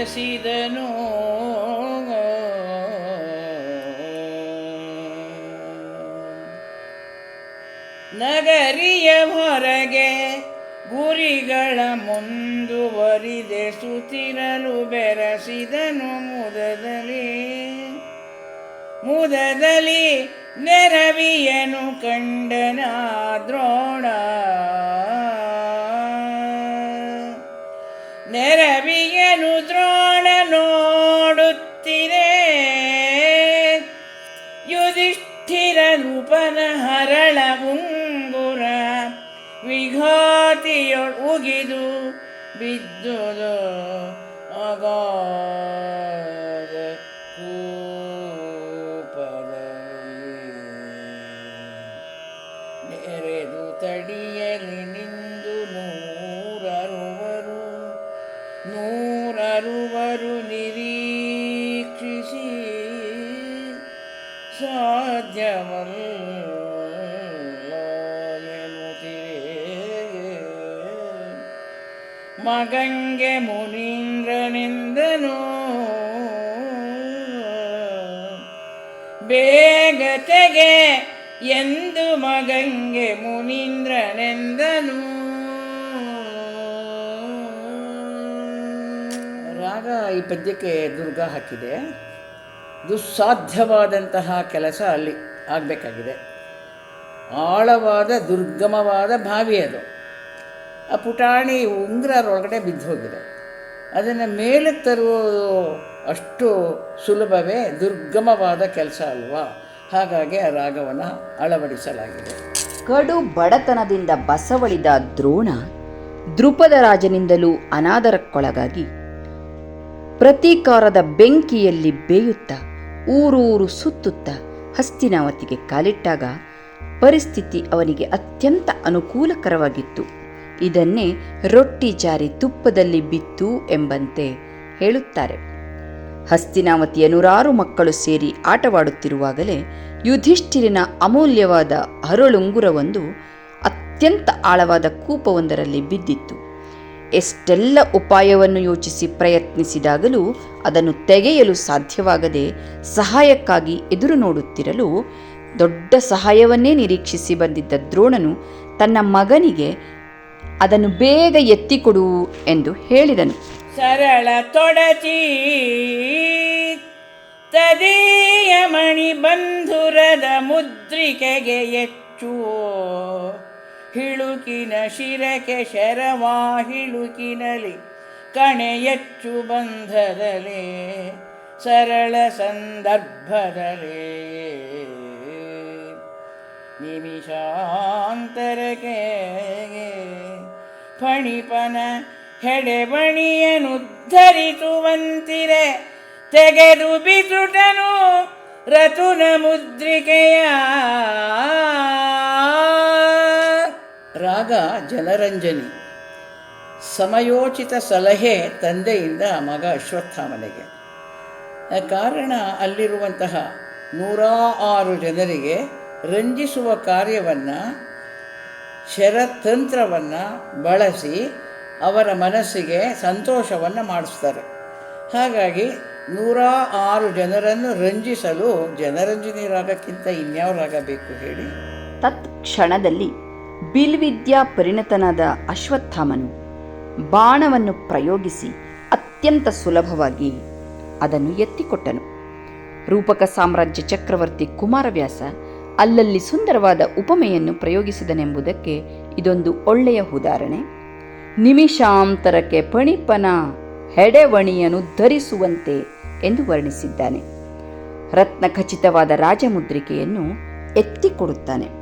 ಬೆರೆಸಿದನು ನಗರಿಯ ಹೊರಗೆ ಗುರಿಗಳ ಮುಂದುವರಿದೆ ಸುತ್ತಿರಲು ಬೆರೆಸಿದನು. ಮುದದಲ್ಲಿ ಮುದದಲ್ಲಿ ನೆರವಿಯನು ಕಂಡನ ದ್ರೋಣ ನೋಡುತ್ತಿರೆ ಯುಧಿಷ್ಠಿರ ರೂಪನ ಹರಳ ಉಂಗುರ ವಿಘಾತಿಯೊ ಉಗಿದು ಬಿದ್ದುದು ಅಗೋ ನೆರೆದು ತಡಿಯಲಿ ನಿಂದು ನೂರರುವರು ನೂರರುವರು ನಿರೀಕ್ಷಿಸಿ ಎನ್ನುತ್ತೀರೇ ಮಗಂಗೆ ಮುನೀಂದ್ರನೆಂದನು. ಬೇಗ ತೆಗೆ ಎಂದು ಮಗಂಗೆ ಮುನೀಂದ್ರನೆಂದನು. ರಾಗ ಈ ಪದ್ಯಕ್ಕೆ ದುರ್ಗ ಹಾಕಿದೆ ದುಸ್ಸಾಧ್ಯವಾದಂತಹ ಕೆಲಸ ಅಲ್ಲಿ ಆಗಬೇಕಾಗಿದೆ. ಆಳವಾದ, ದುರ್ಗಮವಾದ ಬಾವಿ ಅದು. ಆ ಪುಟಾಣಿ ಉಂಗುರರೊಳಗಡೆ ಬಿದ್ದು ಹೋಗಿದೆ. ಅದನ್ನು ಮೇಲೆ ತರುವುದು ಅಷ್ಟು ಸುಲಭವೇ, ದುರ್ಗಮವಾದ ಕೆಲಸ ಅಲ್ವಾ? ಹಾಗಾಗಿ ಆ ರಾಗವನ್ನು ಅಳವಡಿಸಲಾಗಿದೆ. ಕಡು ಬಡತನದಿಂದ ಬಸವಳಿದ ದ್ರೋಣ ದ್ರುಪದ ರಾಜನಿಂದಲೂ ಅನಾದರಕ್ಕೊಳಗಾಗಿ ಪ್ರತೀಕಾರದ ಬೆಂಕಿಯಲ್ಲಿ ಬೇಯುತ್ತಾ ಊರೂರು ಸುತ್ತುತ್ತಾ ಹಸ್ತಿನಾವತಿಗೆ ಕಾಲಿಟ್ಟಾಗ ಪರಿಸ್ಥಿತಿ ಅವನಿಗೆ ಅತ್ಯಂತ ಅನುಕೂಲಕರವಾಗಿತ್ತು. ಇದನ್ನೇ ರೊಟ್ಟಿ ಜಾರಿ ತುಪ್ಪದಲ್ಲಿ ಬಿತ್ತು ಎಂಬಂತೆ ಹೇಳುತ್ತಾರೆ. ಹಸ್ತಿನಾವತಿಯ ನೂರಾರು ಮಕ್ಕಳು ಸೇರಿ ಆಟವಾಡುತ್ತಿರುವಾಗಲೇ ಯುಧಿಷ್ಠಿರಿನ ಅಮೂಲ್ಯವಾದ ಹರಳುಂಗುರವೊಂದು ಅತ್ಯಂತ ಆಳವಾದ ಕೂಪವೊಂದರಲ್ಲಿ ಬಿದ್ದಿತ್ತು. ಎಷ್ಟೆಲ್ಲ ಉಪಾಯವನ್ನು ಯೋಚಿಸಿ ಪ್ರಯತ್ನಿಸಿದಾಗಲೂ ಅದನ್ನು ತೆಗೆಯಲು ಸಾಧ್ಯವಾಗದೆ ಸಹಾಯಕ್ಕಾಗಿ ಎದುರು ನೋಡುತ್ತಿರಲು ದೊಡ್ಡ ಸಹಾಯವನ್ನೇ ನಿರೀಕ್ಷಿಸಿ ಬಂದಿದ್ದ ದ್ರೋಣನು ತನ್ನ ಮಗನಿಗೆ, ಅದನ್ನು ಬೇಗ ಎತ್ತಿಕೊಡು ಎಂದು ಹೇಳಿದನು. ಸರಳ ತೊಡಚಿ, ತದೀಯ ಮಣಿ ಬಂಧುರದ ಮುದ್ರಿಕೆಗೆ ಎಚ್ಚುವೋ. ಹಿಳುಕಿನ ಶಿರಕೆ ಶರವಾ ಹಿಳುಕಿನಲಿ ಕಣೆಯಚ್ಚು ಬಂಧದಲೆ ಸರಳ ಸಂದರ್ಭದಲೆ. ನಿಮಿಷಾಂತರಕ್ಕೆ ಫಣಿಪನ ಹೆಡೆಬಣಿಯನು ಧರಿಸುವಂತಿರೆ ತೆಗೆದು ಬಿಸುಟನು ರತುನ ಮುದ್ರಿಕೆಯ ರಾಗ ಜಲರಂಜನಿ ಸಮಯೋಚಿತ ಸಲಹೆ ತಂದೆಯಿಂದ ಮಗ ಅಶ್ವತ್ಥಾಮನಿಗೆ. ಕಾರಣ ಅಲ್ಲಿರುವಂತಹ ನೂರ ಆರು ಜನರಿಗೆ ರಂಜಿಸುವ ಕಾರ್ಯವನ್ನು, ಶರತಂತ್ರವನ್ನು ಬಳಸಿ ಅವರ ಮನಸ್ಸಿಗೆ ಸಂತೋಷವನ್ನು ಮಾಡಿಸ್ತಾರೆ. ಹಾಗಾಗಿ ನೂರ ಆರು ಜನರನ್ನು ರಂಜಿಸಲು ಜನರಂಜನಿ ರಾಗಕ್ಕಿಂತ ಇನ್ಯಾವ ರಾಗ ಬೇಕು ಹೇಳಿ? ತತ್ಕ್ಷಣದಲ್ಲಿ ಬಿಲ್ವಿದ್ಯಾ ಪರಿಣತನಾದ ಅಶ್ವತ್ಥಾಮನು ಬಾಣವನ್ನು ಪ್ರಯೋಗಿಸಿ ಅತ್ಯಂತ ಸುಲಭವಾಗಿ ಅದನ್ನು ಎತ್ತಿಕೊಟ್ಟನು. ರೂಪಕ ಸಾಮ್ರಾಜ್ಯ ಚಕ್ರವರ್ತಿ ಕುಮಾರವ್ಯಾಸ ಅಲ್ಲಲ್ಲಿ ಸುಂದರವಾದ ಉಪಮೆಯನ್ನು ಪ್ರಯೋಗಿಸಿದನೆಂಬುದಕ್ಕೆ ಇದೊಂದು ಒಳ್ಳೆಯ ಉದಾಹರಣೆ. ನಿಮಿಷಾಂತರಕ್ಕೆ ಪಣಿಪನ ಹೆಡೆವಣಿಯನ್ನು ಧರಿಸುವಂತೆ ಎಂದು ವರ್ಣಿಸಿದ್ದಾನೆ. ರತ್ನ ಖಚಿತವಾದ ರಾಜಮುದ್ರಿಕೆಯನ್ನು ಎತ್ತಿಕೊಡುತ್ತಾನೆ.